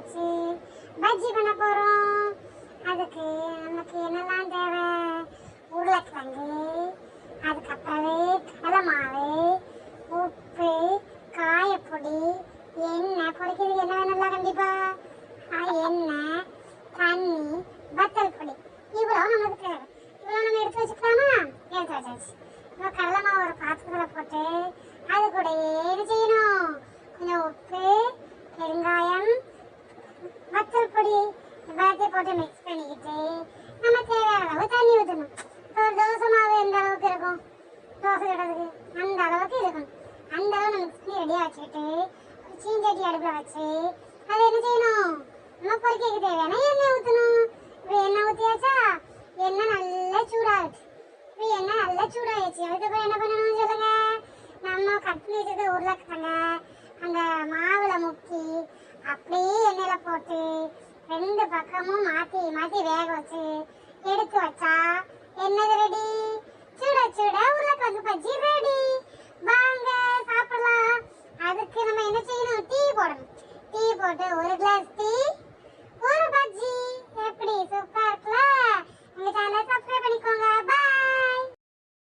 வச்சு பஜ்ஜி பண்ண போறோம். அதுக்கு நமக்கு என்னெல்லாம் தேவை? உருளைக்கிழங்கு அதுக்கப்புறவே கடலை மாவு உப்பு காயப்பொடி எண்ணெய். பொடிக்கிறதுக்கு என்ன வேணும்ல கண்டிப்பா? எண்ணெய் தண்ணி வத்தல் பொடி. இவ்வளோ நமக்கு தேவை. இவ்வளோ நம்ம எடுத்து வச்சுக்கலாமா? எடுத்து வச்சாச்சு இப்போ கடலை மாவு ஒரு பாத்திரத்தில் போட்டு அது கூட என்ன செய்யணும் கொஞ்சம் உப்பு பெருங்காயம் வத்தல் பொடி கொஞ்சம் மிக்ஸ் பண்ணிக்கிட்டு நம்ம தேவையான அளவு தண்ணி ஊற்றணும் இப்போ ஒரு தோசை மாவு எந்த அளவுக்கு இருக்கும்? தோசை சுடுறதுக்கு அந்த அளவுக்கு இருக்கும் அந்த அளவு நம்ம மிக்ஸ் பண்ணி ரெடியாக வச்சுக்கிட்டு ஒரு சீஞ்சட்டி அடுப்பில் வச்சு அதை என்ன செய்யணும்? நம்ம பொரிக்கைக்கு தேவையான எண்ணெய் ஊற்றணும் இப்போ எண்ணெய் ஊற்றியாச்சா எண்ணெய் நல்லா சூடாகுது இப்போ எண்ணெய் நல்லா சூடாகிடுச்சு அதுக்கப்புறம் என்ன பண்ணணும் சொல்லுங்க? நம்ம கட் பண்ணி வச்சிருக்க உருளைக்கிழங்க அந்த மா ரெண்டு பக்கமும் மாத்தி மாத்தி வேக வச்சு எடுத்து வச்சா என்னது ரெடி சுட சுட உருளைக்கிழங்கு பஜ்ஜி ரெடி வாங்க சாப்பிடலாம். அதுக்கு நம்ம என்ன செய்யணும்? டீ போடணும். டீ போட்டு ஒரு கிளாஸ் டீ